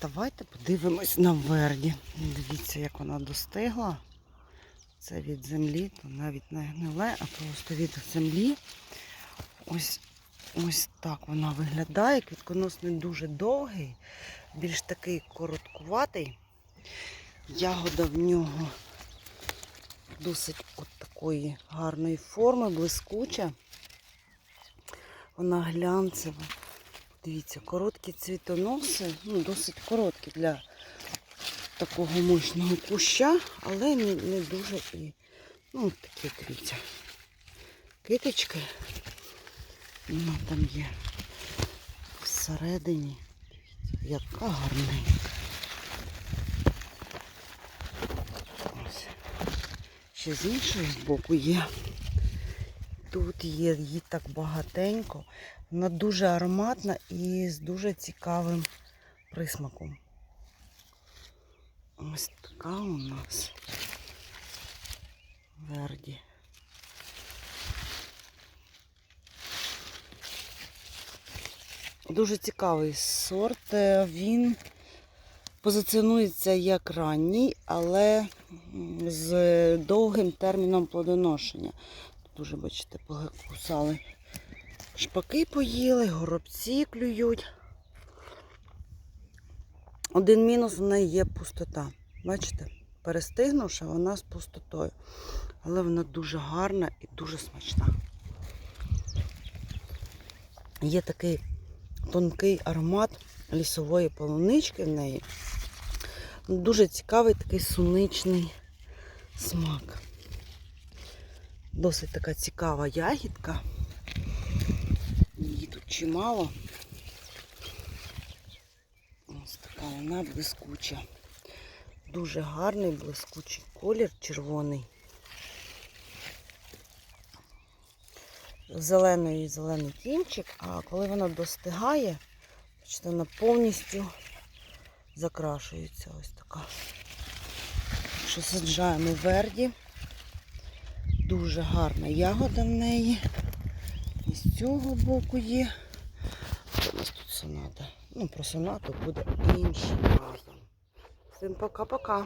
Давайте подивимось на верді. Дивіться, як вона достигла. Це від землі, то навіть не гниле, а просто від землі. Ось, ось так вона виглядає. Квітконос не дуже довгий, більш такий короткуватий. Ягода в нього досить от такої гарної форми, блискуча. Вона глянцева. Дивіться, короткі цвітоноси, ну, досить короткі для такого мощного куща, але не, не дуже і, ну, такі, дивіться, китички. Вона там є всередині. Яка гарненька. Ось. Ще з іншого боку є. Тут є її так багатенько. Вона дуже ароматна і з дуже цікавим присмаком. Ось така у нас верді. Дуже цікавий сорт. Він позиціонується як ранній, але з довгим терміном плодоношення. Тут уже, бачите, покусали шпаки поїли, горобці клюють. Один мінус в неї є пустота. Бачите? Перестигнувши, вона з пустотою. Але вона дуже гарна і дуже смачна. Є такий тонкий аромат лісової полунички в неї. Дуже цікавий такий суничний смак. Досить така цікава ягідка. Її тут чимало. Ось така вона блискуча. Дуже гарний блискучий колір, червоний. Зелений зелений кінчик, а коли вона достигає, бачите, вона повністю закрашується. Ось така. Що саджаємо верді. Дуже гарна ягода в неї. І з цього боку є. Що у нас тут соната? Ну, про сонату буде інший разом. Всім пока-пока.